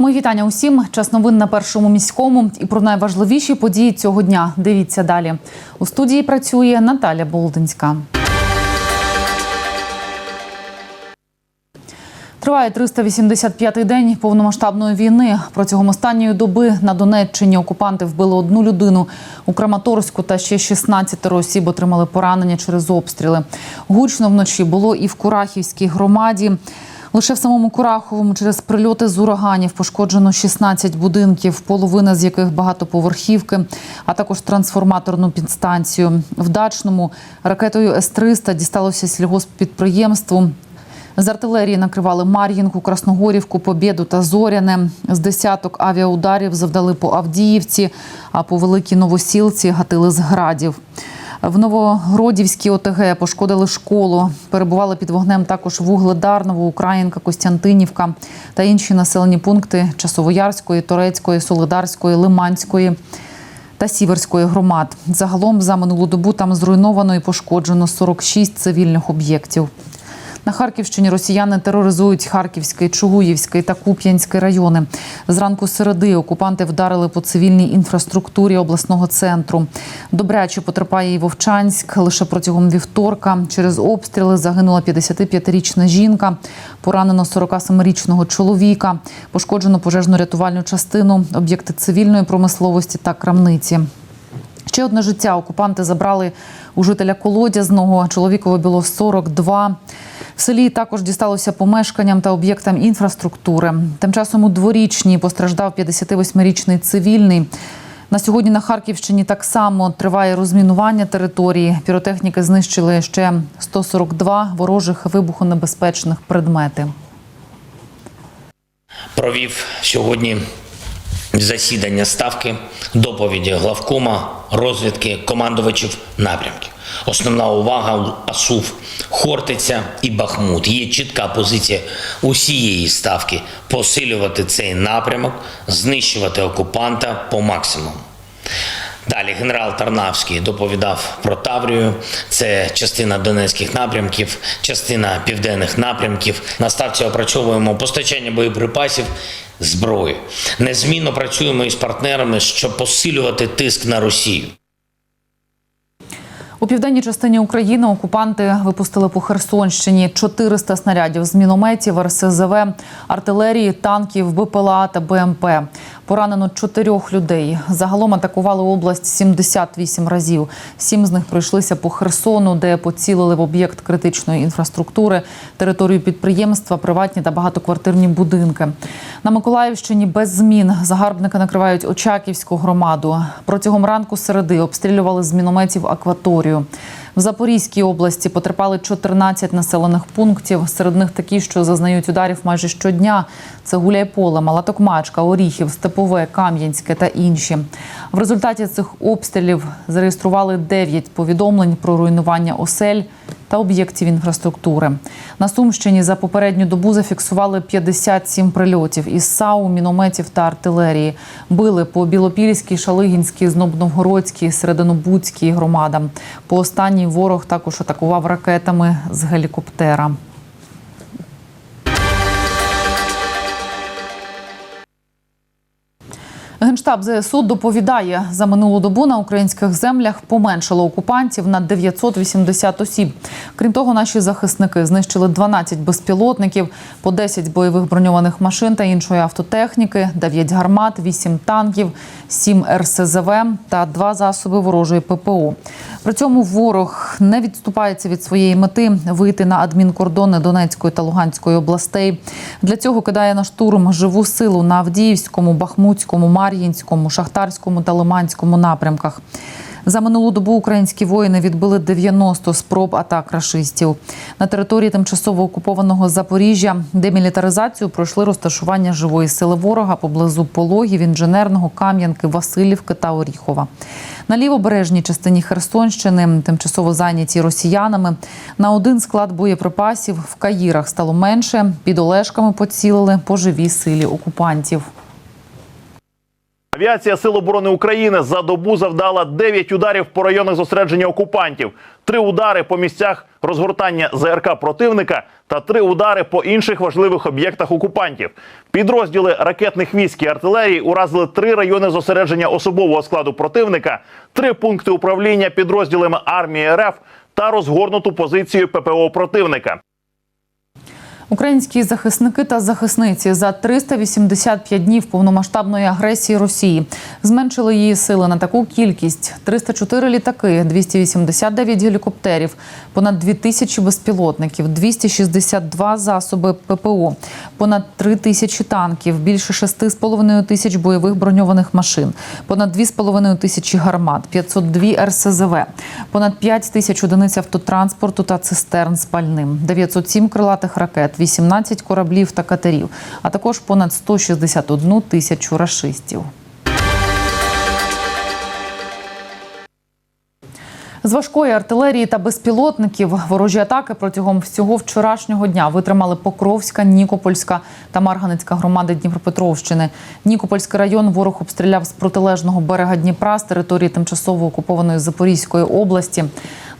Мої вітання усім. Час новин на першому міському і про найважливіші події цього дня. Дивіться далі. У студії працює Наталя Болдинська. Триває 385-й день повномасштабної війни. Протягом останньої доби на Донеччині окупанти вбили одну людину у Краматорську та ще 16 осіб отримали поранення через обстріли. Гучно вночі було і в Курахівській громаді. Лише в самому Кураховому через прильоти з ураганів пошкоджено 16 будинків, половина з яких багатоповерхівки, а також трансформаторну підстанцію. В Дачному ракетою С-300 дісталося сільгосппідприємству. З артилерії накривали Мар'їнку, Красногорівку, Побєду та Зоряне. З десяток авіаударів завдали по Авдіївці, а по Великій Новосілці гатили з градів. В Новогродівській ОТГ пошкодили школу. Перебували під вогнем також Вугледарново, Українка, Костянтинівка та інші населені пункти Часовоярської, Торецької, Солидарської, Лиманської та Сіверської громад. Загалом за минулу добу там зруйновано і пошкоджено 46 цивільних об'єктів. На Харківщині росіяни тероризують Харківський, Чугуївський та Куп'янський райони. Зранку середи окупанти вдарили по цивільній інфраструктурі обласного центру. Добряче потерпає і Вовчанськ. Лише протягом вівторка через обстріли загинула 55-річна жінка, поранено 47-річного чоловіка, пошкоджено пожежно-рятувальну частину, об'єкти цивільної промисловості та крамниці. Ще одне життя окупанти забрали у жителя Колодязного. Чоловікові було 42. В селі також дісталося помешканням та об'єктам інфраструктури. Тим часом у дворічній постраждав 58-річний цивільний. На сьогодні на Харківщині так само триває розмінування території. Піротехніки знищили ще 142 ворожих вибухонебезпечних предмети. провів сьогодні засідання ставки, доповіді главкома, розвідки командувачів напрямків. Основна увага АСУВ, Хортиця і Бахмут. Є чітка позиція усієї ставки посилювати цей напрямок, знищувати окупанта по максимуму. Далі генерал Тарнавський доповідав про Таврію. Це частина донецьких напрямків, частина південних напрямків. На ставці опрацьовуємо постачання боєприпасів, зброї. Незмінно працюємо із партнерами, щоб посилювати тиск на Росію. У південній частині України окупанти випустили по Херсонщині 400 снарядів з мінометів, РСЗВ, артилерії, танків, БПЛА та БМП. Поранено чотирьох людей. Загалом атакували область 78 разів. Сім з них пройшлися по Херсону, де поцілили в об'єкт критичної інфраструктури, територію підприємства, приватні та багатоквартирні будинки. На Миколаївщині без змін загарбники накривають Очаківську громаду. Протягом ранку середи обстрілювали з мінометів акваторію. В Запорізькій області потерпали 14 населених пунктів. Серед них такі, що зазнають ударів майже щодня. Це Гуляйполе, Малатокмачка, Оріхів, Степове, Кам'янське та інші. В результаті цих обстрілів зареєстрували 9 повідомлень про руйнування осель та об'єктів інфраструктури. На Сумщині за попередню добу зафіксували 57 прильотів із САУ, мінометів та артилерії. Били по Білопільській, Шалигінській, Знобновгородській, Серединобудській громадам. По останній ворог також атакував ракетами з гелікоптера. Генштаб ЗСУ доповідає, за минулу добу на українських землях поменшало окупантів на 980 осіб. Крім того, наші захисники знищили 12 безпілотників, по 10 бойових броньованих машин та іншої автотехніки, 9 гармат, 8 танків, 7 РСЗВ та 2 засоби ворожої ППО. При цьому ворог не відступається від своєї мети вийти на адмінкордони Донецької та Луганської областей. Для цього кидає на штурм живу силу на Авдіївському, Бахмутському, Мар'їнському, Шахтарському та Лиманському напрямках. За минулу добу українські воїни відбили 90 спроб атак рашистів. На території тимчасово окупованого Запоріжжя демілітаризацію пройшли розташування живої сили ворога поблизу пологів, інженерного, Кам'янки, Васильівки та Оріхова. На лівобережній частині Херсонщини, тимчасово зайняті росіянами, на один склад боєприпасів в Каїрах стало менше. Під Олешками поцілили по живій силі окупантів. Авіація Сил оборони України за добу завдала 9 ударів по районах зосередження окупантів, три удари по місцях розгортання ЗРК противника та три удари по інших важливих об'єктах окупантів. Підрозділи ракетних військ і артилерії уразили три райони зосередження особового складу противника, три пункти управління підрозділами армії РФ та розгорнуту позицію ППО противника. Українські захисники та захисниці за 385 днів повномасштабної агресії Росії зменшили її сили на таку кількість: 304 літаки, 289 гелікоптерів, понад 2000 безпілотників, 262 засоби ППО, понад 3 тисячі танків, більше 6,5 тисяч бойових броньованих машин, понад 2,5 тисячі гармат, 502 РСЗВ, понад 5 тисяч одиниць автотранспорту та цистерн з пальним, 907 крилатих ракет, 18 кораблів та катерів, а також понад 161 тисячу рашистів. З важкої артилерії та безпілотників ворожі атаки протягом всього вчорашнього дня витримали Покровська, Нікопольська та Марганецька громади Дніпропетровщини. Нікопольський район ворог обстріляв з протилежного берега Дніпра з території тимчасово окупованої Запорізької області.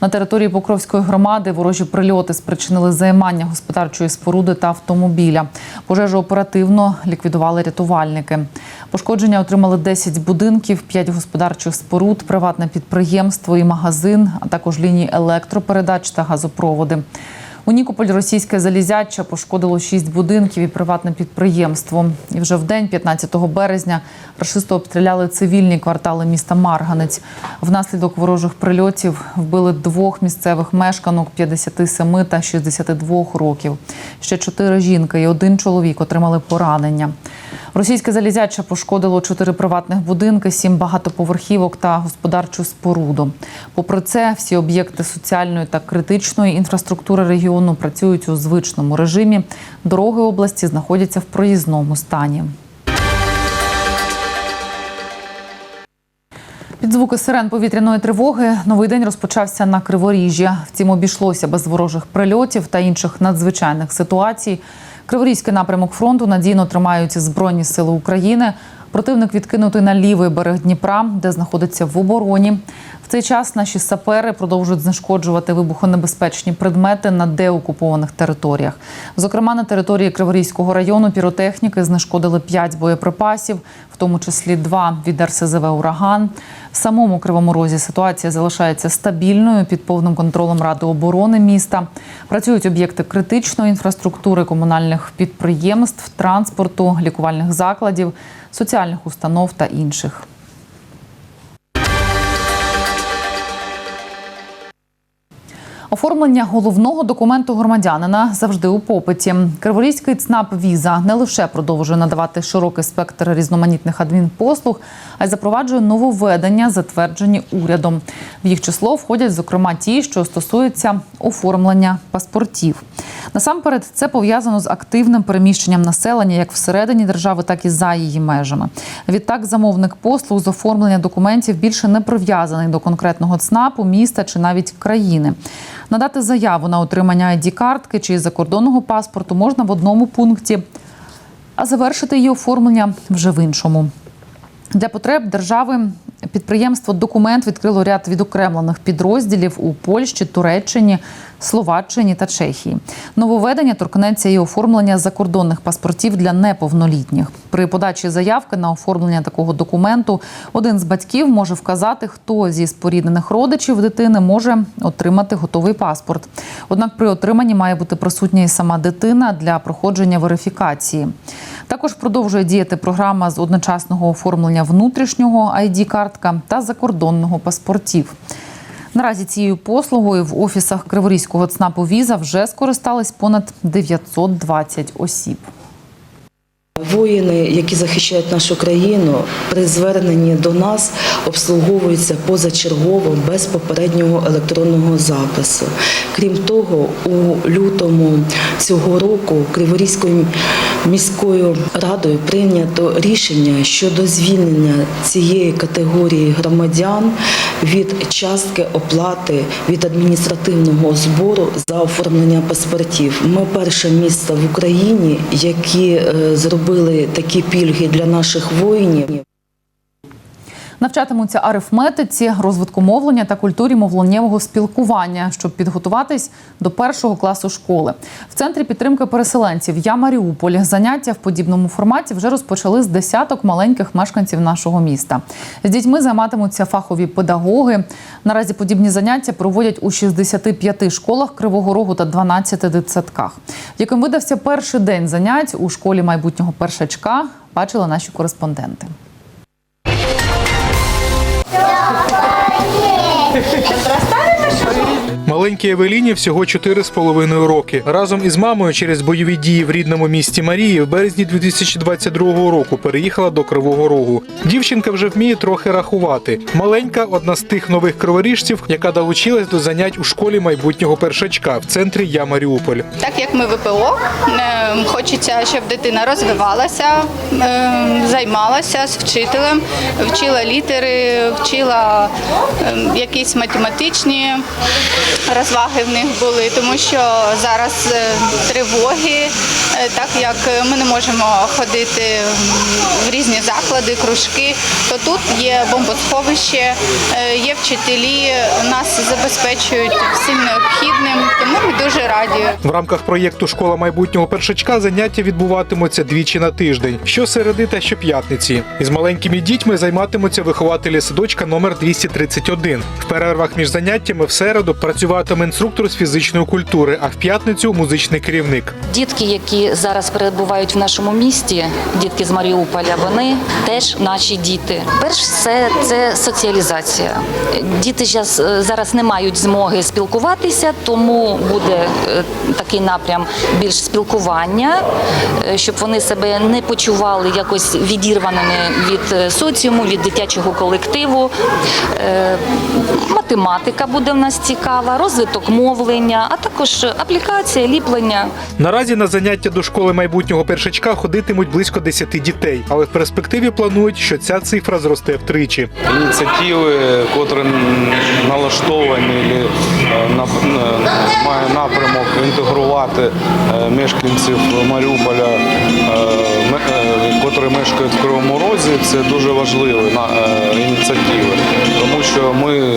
На території Покровської громади ворожі прильоти спричинили займання господарчої споруди та автомобіля. Пожежу оперативно ліквідували рятувальники. Пошкодження отримали 10 будинків, 5 господарчих споруд, приватне підприємство і магазин, а також лінії електропередач та газопроводи. У Нікополь російське залізяча пошкодило 6 будинків і приватне підприємство. І вже в день, 15 березня, рашисти обстріляли цивільні квартали міста Марганець. Внаслідок ворожих прильотів вбили двох місцевих мешканок 57 та 62 років. Ще чотири жінки і один чоловік отримали поранення. Російське залізяча пошкодило чотири приватних будинки, сім багатоповерхівок та господарчу споруду. Попри це, всі об'єкти соціальної та критичної інфраструктури регіону працюють у звичному режимі. Дороги області знаходяться в проїзному стані. Під звуки сирен повітряної тривоги новий день розпочався на Криворіжжі. Втім, обійшлося без ворожих прильотів та інших надзвичайних ситуацій. Криворізький напрямок фронту надійно тримають Збройні сили України. Противник відкинутий на лівий берег Дніпра, де знаходиться в обороні. В цей час наші сапери продовжують знешкоджувати вибухонебезпечні предмети на деокупованих територіях. Зокрема, на території Криворізького району піротехніки знешкодили 5 боєприпасів, в тому числі два від РСЗВ Ураган. В самому Кривому Розі ситуація залишається стабільною під повним контролем Ради оборони міста. Працюють об'єкти критичної інфраструктури, комунальних підприємств, транспорту, лікувальних закладів, соціальних установ та інших. Оформлення головного документу громадянина завжди у попиті. Криворізький ЦНАП Віза не лише продовжує надавати широкий спектр різноманітних адмінпослуг, а й запроваджує нововведення, затверджені урядом. В їх число входять, зокрема, ті, що стосуються оформлення паспортів. Насамперед, це пов'язано з активним переміщенням населення як всередині держави, так і за її межами. Відтак, замовник послуг з оформлення документів більше не прив'язаний до конкретного ЦНАПу, міста чи навіть країни. Надати заяву на отримання id картки чи закордонного паспорту можна в одному пункті, а завершити її оформлення вже в іншому. Для потреб держави підприємство Документ відкрило ряд відокремлених підрозділів у Польщі, Туреччині, Словаччині та Чехії. Нововведення торкнеться і оформлення закордонних паспортів для неповнолітніх. При подачі заявки на оформлення такого документу один з батьків може вказати, хто зі споріднених родичів дитини може отримати готовий паспорт. Однак при отриманні має бути присутня і сама дитина для проходження верифікації. Також продовжує діяти програма з одночасного оформлення внутрішнього id картка та закордонного паспортів. Наразі цією послугою в офісах Криворізького ЦНАПу Віза вже скористались понад 920 осіб. Воїни, які захищають нашу країну, при зверненні до нас обслуговуються позачергово без попереднього електронного запису. Крім того, у лютому цього року Криворізькою міською радою прийнято рішення щодо звільнення цієї категорії громадян від частки оплати від адміністративного збору за оформлення паспортів. Ми перше місце в Україні, які е, зробили такі пільги для наших воїнів. Навчатимуться арифметиці, розвитку мовлення та культурі мовленнєвого спілкування, щоб підготуватись до першого класу школи. В центрі підтримки переселенців Я Маріуполь заняття в подібному форматі вже розпочали з десяток маленьких мешканців нашого міста. З дітьми займатимуться фахові педагоги. Наразі подібні заняття проводять у 65 школах Кривого Рогу та 12 дитсадках. Яким видався перший день занять у школі майбутнього першачка, бачили наші кореспонденти. Все поехали. Маленькій Евеліні всього 4,5 роки. Разом із мамою через бойові дії в рідному місті Марії в березні 2022 року переїхала до Кривого Рогу. Дівчинка вже вміє трохи рахувати. Маленька одна з тих нових криворіжців, яка долучилась до занять у школі майбутнього першачка в центрі Я Маріуполь. Так як ми ВПО, е, хочеться, щоб дитина розвивалася, е, займалася з вчителем, вчила літери, вчила е, якісь математичні розваги в них були, тому що зараз е, тривоги, е, так як ми не можемо ходити в різні заклади, кружки, то тут є бомбосховище, е, є вчителі, нас забезпечують всім необхідним, тому ми дуже раді. В рамках проєкту Школа майбутнього першачка заняття відбуватимуться двічі на тиждень, щосереди та щоп'ятниці. Із маленькими дітьми займатимуться вихователі садочка номер 231. В перервах між заняттями в середу працюватиме інструктор з фізичної культури, а в п'ятницю музичний керівник. Дітки, які зараз перебувають в нашому місті, дітки з Маріуполя, вони теж наші діти. Перш все це соціалізація. Діти е, зараз не мають змоги спілкуватися, тому буде е, такий напрям більш спілкування, е, щоб вони себе не почували якось відірваними від соціуму, від дитячого колективу. Математика буде в нас цікава, розвиток мовлення, а також аплікація, ліплення. Наразі на заняття до школи майбутнього першачка ходитимуть близько 10 дітей, але в перспективі планують, що ця цифра зросте втричі. ініціативи, котрі налаштовані е, нап- е, напрямок інтегрувати е, мешканців Маріуполя, е, е, котрі мешкають в Кривому Розі, це дуже важливі на- ініціативи, тому що ми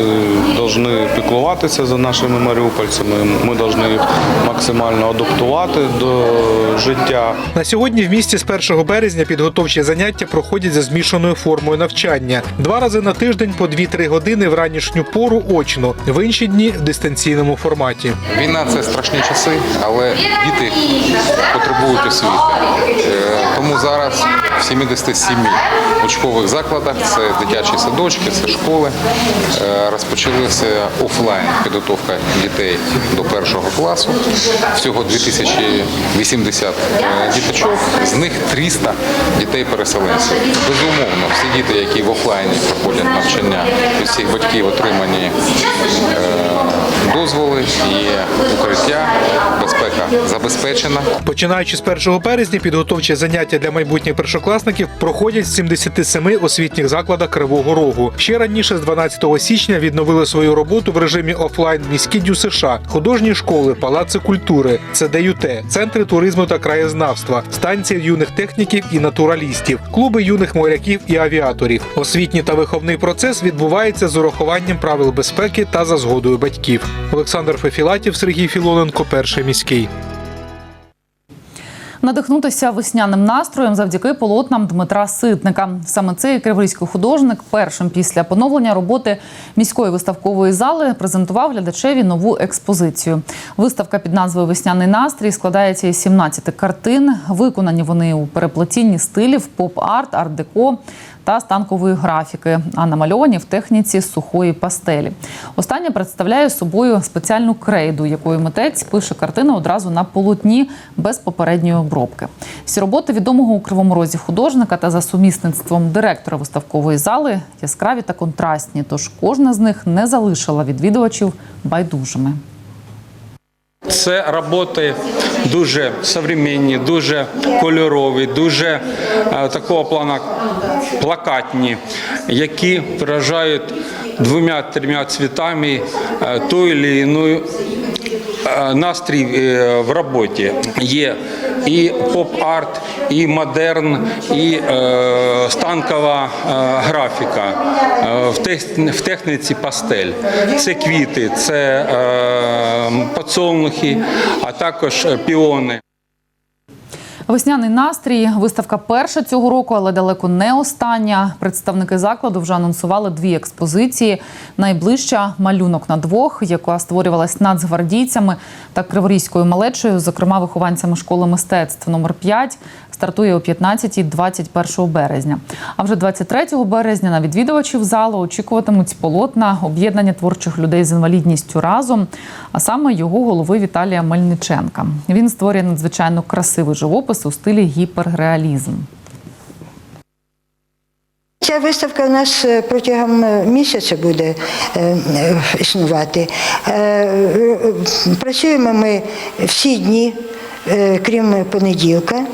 повинні піклуватися за нашими маріупольцями, ми повинні їх максимально адаптувати до життя. На сьогодні в місті з 1 березня підготовчі заняття проходять за змішаною формою навчання. Два рази на тиждень по 2-3 години в ранішню пору очно, в інші дні в дистанційному форматі. Війна це страшні часи, але діти потребують освіти. Е, Тому зараз в 77 учбових закладах, це дитячі садочки, це школи, е, розпочалася офлайн підготовка дітей до першого класу. Всього 2080 е, діточок, з них 300 дітей-переселенців. Безумовно, всі діти, які в офлайні проходять навчання, всіх батьків отримані е, дозволи, є укриття, безпека забезпечена. Починаючи з 1 березня, підготовчі заняття для майбутніх першокласників проходять в 77 освітніх закладах Кривого Рогу. Ще раніше, з 12 січня, відновили свою роботу в режимі офлайн міські дю США, художні школи, палаци культури, ЦДЮТ, центри туризму та краєзнавства, станції юних техніків і натуралістів, клуби юних моряків і авіаторів. Освітній та виховний процес відбувається з урахуванням правил безпеки та за згодою батьків. Олександр Фефілатів, Сергій Філоненко, перший міський. Надихнутися весняним настроєм завдяки полотнам Дмитра Ситника. Саме цей криворізький художник першим після поновлення роботи міської виставкової зали презентував глядачеві нову експозицію. Виставка під назвою Весняний настрій складається із 17 картин. Виконані вони у переплетінні стилів поп-арт, арт-деко та станкової графіки, а намальовані в техніці сухої пастелі. Остання представляє собою спеціальну крейду, якою митець пише картину одразу на полотні без попередньої обробки. Всі роботи відомого у кривому розі художника та за сумісництвом директора виставкової зали яскраві та контрастні. Тож кожна з них не залишила відвідувачів байдужими. Це роботи дуже современні, дуже кольорові, дуже е, такого плану плакатні, які вражають двома-трьома цвітами е, ту чи іншу е, настрій в роботі. Є і поп-арт, і модерн, і е, станкова е, графіка е, в, тех- в техніці пастель. Це квіти, це е, подсолнухи, а також е, піони. Весняний настрій. Виставка перша цього року, але далеко не остання. Представники закладу вже анонсували дві експозиції. Найближча малюнок на двох, яка створювалась нацгвардійцями та криворізькою малечею, зокрема вихованцями школи мистецтв номер 5 стартує о 15 21 березня. А вже 23 березня на відвідувачів залу очікуватимуть полотна об'єднання творчих людей з інвалідністю разом, а саме його голови Віталія Мельниченка. Він створює надзвичайно красивий живопис у стилі гіперреалізм. Ця виставка у нас е, протягом е, місяця буде е, існувати. Працюємо ми всі дні, крім понеділка.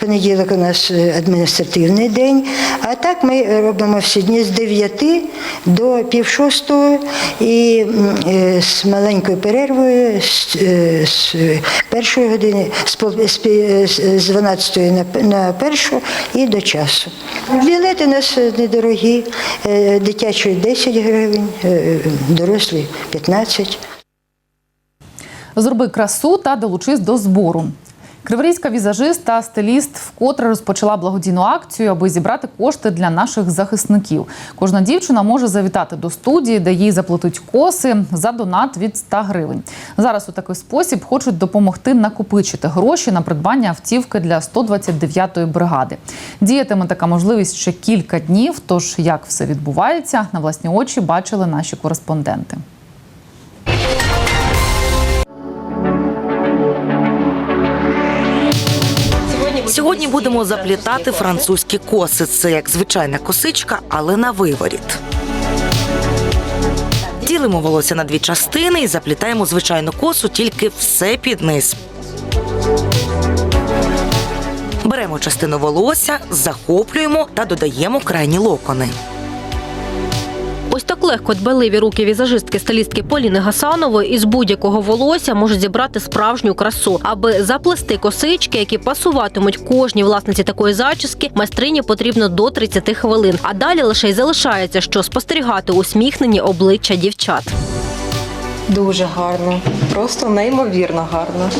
Понеділок у нас е, адміністративний день, а так ми робимо всі дні з 9 до пів шостого і е, з маленькою перервою з, е, першої години, з, пол- з, пі- з- з 12 на, першу і до часу. Білети у нас недорогі, е, дитячі 10 гривень, е, дорослі 15. Зроби красу та долучись до збору. Криворізька візажист та стиліст вкотре розпочала благодійну акцію, аби зібрати кошти для наших захисників. Кожна дівчина може завітати до студії, де їй заплатить коси за донат від 100 гривень. Зараз у такий спосіб хочуть допомогти накопичити гроші на придбання автівки для 129-ї бригади. Діятиме така можливість ще кілька днів. Тож як все відбувається, на власні очі бачили наші кореспонденти. Сьогодні будемо заплітати французькі коси. Це як звичайна косичка, але на виворіт. Ділимо волосся на дві частини і заплітаємо звичайну косу, тільки все під низ. Беремо частину волосся, захоплюємо та додаємо крайні локони. Ось так легко дбаливі руки візажистки стилістки Поліни Гасанової із будь-якого волосся можуть зібрати справжню красу. Аби заплести косички, які пасуватимуть кожній власниці такої зачіски, майстрині потрібно до 30 хвилин. А далі лише й залишається, що спостерігати усміхнені обличчя дівчат. Дуже гарно, просто неймовірно гарно.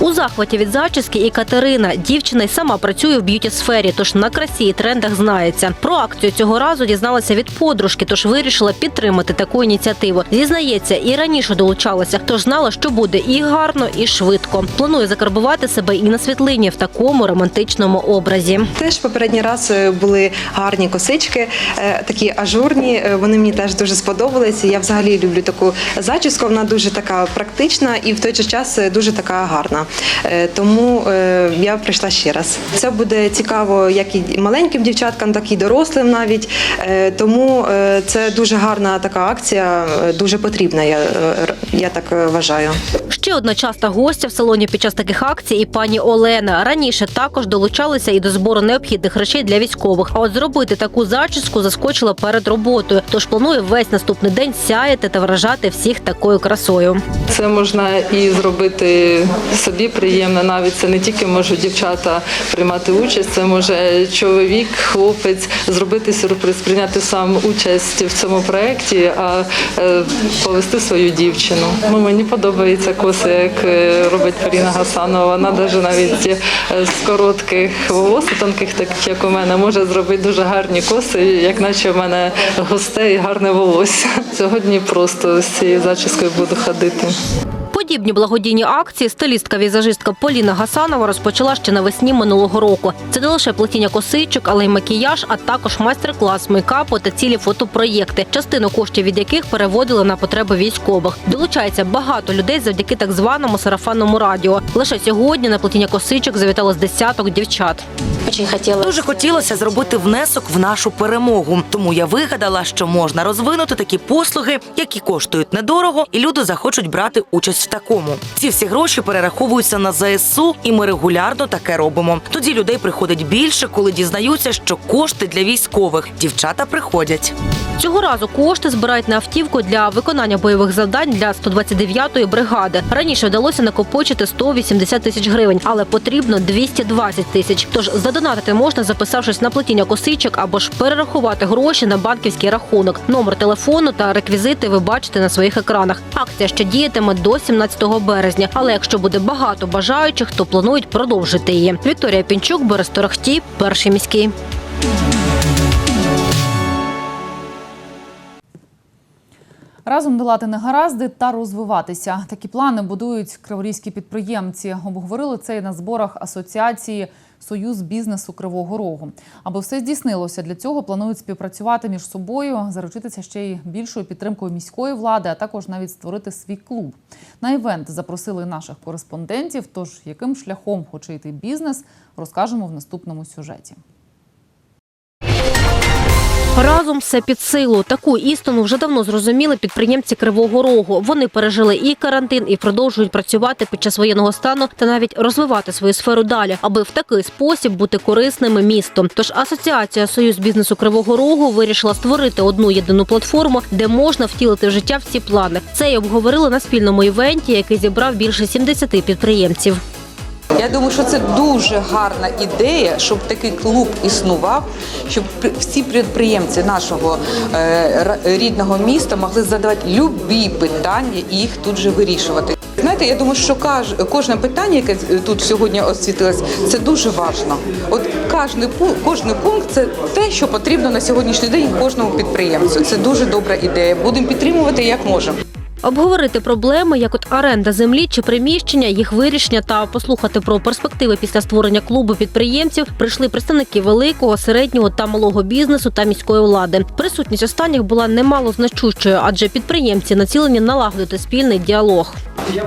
У захваті від зачіски і Катерина. Дівчина й сама працює в б'юті сфері, тож на красі і трендах знається. Про акцію цього разу дізналася від подружки, тож вирішила підтримати таку ініціативу. Зізнається, і раніше долучалася, тож знала, що буде і гарно, і швидко. Планує закарбувати себе і на світлині в такому романтичному образі. Теж попередній раз е, були гарні косички, е, такі ажурні. е, Вони мені теж дуже сподобалися. Я взагалі люблю таку зачіску. Вона дуже така практична і в той же час дуже така гарна. Е, Тому е, я прийшла ще раз. Це буде цікаво як і маленьким дівчаткам, так і дорослим навіть. Е, Тому це дуже гарна така акція, дуже потрібна. Я, я так вважаю. Ще одна часта гостя в салоні під час таких акцій і пані Олена. Раніше також долучалися і до збору необхідних речей для військових. А от зробити таку зачіску заскочила перед роботою. Тож планує весь наступний день сяяти та вражати всіх такою красою. Це можна і зробити собі приємно. Навіть це не тільки можуть дівчата приймати участь, це може чоловік, хлопець зробити сюрприз, прийняти сам участь в цьому проєкті, а е, повести свою дівчину. Ну, мені подобається коси, як е, робить Поліна Гасанова. Вона навіть навіть е, з коротких волос, тонких, таких як у мене, може зробити дуже гарні коси, як наче в мене густе і гарне волосся. Сьогодні просто з цією зачіскою буду ходити. Подібні благодійні акції стилістка-візажистка Поліна Гасанова розпочала ще навесні минулого року. Це не лише плетіння косичок, але й макіяж, а також майстер-клас мейкапу та цілі фотопроєкти, частину коштів від яких переводили на потреби військових. Долучається багато людей завдяки так званому сарафанному радіо. Лише сьогодні на плетіння косичок завітало з десяток дівчат. Дуже хотілося зробити внесок в нашу перемогу. Тому я вигадала, що можна розвинути такі послуги, які коштують недорого, і люди захочуть брати участь в такому. Ці всі гроші перераховуються на ЗСУ, і ми регулярно таке робимо. Тоді людей приходить більше, коли дізнаються, що кошти для військових. Дівчата приходять. Цього разу кошти збирають на автівку для виконання бойових завдань для 129-ї бригади. Раніше вдалося накопичити 180 тисяч гривень, але потрібно 220 тисяч. Тож задонатити можна, записавшись на плетіння косичок або ж перерахувати гроші на банківський рахунок. Номер телефону та реквізити ви бачите на своїх екранах. Акція ще діятиме до 17 березня. Але якщо буде багато бажаючих, хто планують продовжити її. Вікторія Пінчук, Борис Торохтій, перший міський. Разом долати негаразди та розвиватися. Такі плани будують криворізькі підприємці. Обговорили це і на зборах асоціації Союз бізнесу Кривого Рогу. Аби все здійснилося, для цього планують співпрацювати між собою, заручитися ще й більшою підтримкою міської влади, а також навіть створити свій клуб. На івент запросили наших кореспондентів. Тож яким шляхом хоче йти бізнес, розкажемо в наступному сюжеті. Разом все під силу. Таку істину вже давно зрозуміли підприємці Кривого Рогу. Вони пережили і карантин, і продовжують працювати під час воєнного стану та навіть розвивати свою сферу далі, аби в такий спосіб бути корисними містом. Тож асоціація Союз бізнесу Кривого Рогу вирішила створити одну єдину платформу, де можна втілити в життя всі плани. Це й обговорили на спільному івенті, який зібрав більше 70 підприємців. Я думаю, що це дуже гарна ідея, щоб такий клуб існував, щоб всі підприємці нашого е, рідного міста могли задавати любі питання і їх тут же вирішувати. Знаєте, я думаю, що каж- кожне питання, яке тут сьогодні освітилось, це дуже важливо. От кожний пункт, пункт це те, що потрібно на сьогоднішній день кожному підприємцю. Це дуже добра ідея. Будемо підтримувати як можемо. Обговорити проблеми, як от оренда землі чи приміщення, їх вирішення та послухати про перспективи після створення клубу підприємців прийшли представники великого, середнього та малого бізнесу та міської влади. Присутність останніх була немало значущою, адже підприємці націлені налагодити спільний діалог. Я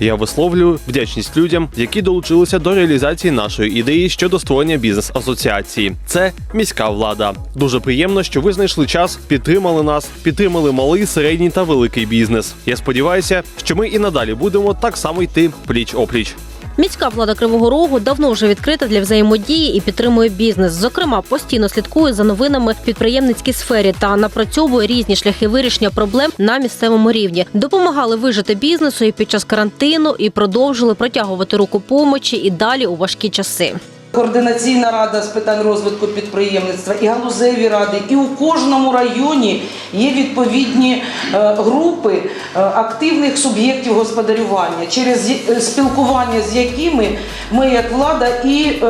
висловлюю вдячність людям, які долучилися до реалізації нашої ідеї щодо створення бізнес-асоціації. Це міська влада. Дуже приємно, що ви знайшли час, підтримали нас, підтримали малий, середній та великий бізнес. Я сподіваюся, що ми і надалі будемо так само йти пліч опліч. Міська влада Кривого Рогу давно вже відкрита для взаємодії і підтримує бізнес. Зокрема, постійно слідкує за новинами в підприємницькій сфері та напрацьовує різні шляхи вирішення проблем на місцевому рівні. Допомагали вижити бізнесу і під час карантину, і продовжили протягувати руку помочі і далі у важкі часи. Координаційна рада з питань розвитку підприємництва і галузеві ради, і у кожному районі є відповідні е, групи е, активних суб'єктів господарювання, через е, спілкування з якими ми, як влада, і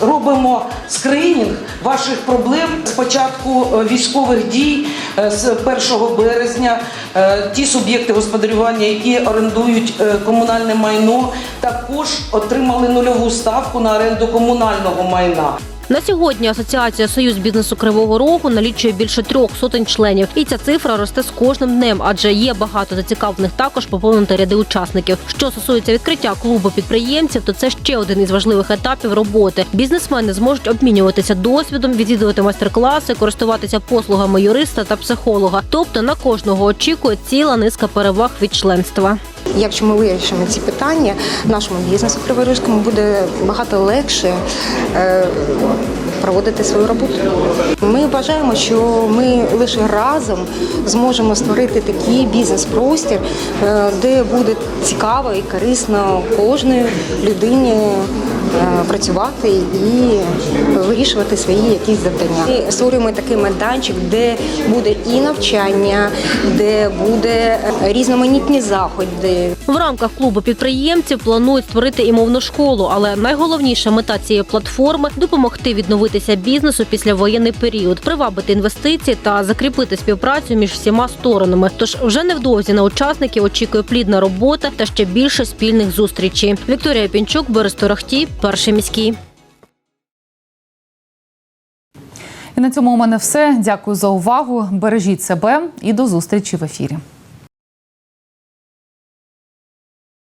робимо скринінг ваших проблем з початку е, військових дій е, з 1 березня. Е, Ті суб'єкти господарювання, які орендують комунальне майно, також отримали нульову ставку на оренду комунального майна. На сьогодні асоціація Союз бізнесу Кривого Рогу налічує більше трьох сотень членів, і ця цифра росте з кожним днем, адже є багато зацікавлених також поповнити ряди учасників. Що стосується відкриття клубу підприємців, то це ще один із важливих етапів роботи. Бізнесмени зможуть обмінюватися досвідом, відвідувати майстер-класи, користуватися послугами юриста та психолога. Тобто на кожного очікує ціла низка переваг від членства. Якщо ми вирішимо ці питання, нашому бізнесу криворізькому буде багато легше е, проводити свою роботу. Ми вважаємо, що ми лише разом зможемо створити такий бізнес-простір, е, де буде цікаво і корисно кожної людині працювати і вирішувати свої якісь завдання. Ми створюємо такий майданчик, де буде і навчання, де буде різноманітні заходи. В рамках клубу підприємців планують створити і мовну школу, але найголовніша мета цієї платформи допомогти відновитися бізнесу після воєнний період, привабити інвестиції та закріпити співпрацю між всіма сторонами. Тож вже невдовзі на учасників очікує плідна робота та ще більше спільних зустрічей. Вікторія Пінчук, Борис Торохтій, перший міський. І на цьому у мене все. Дякую за увагу. Бережіть себе і до зустрічі в ефірі.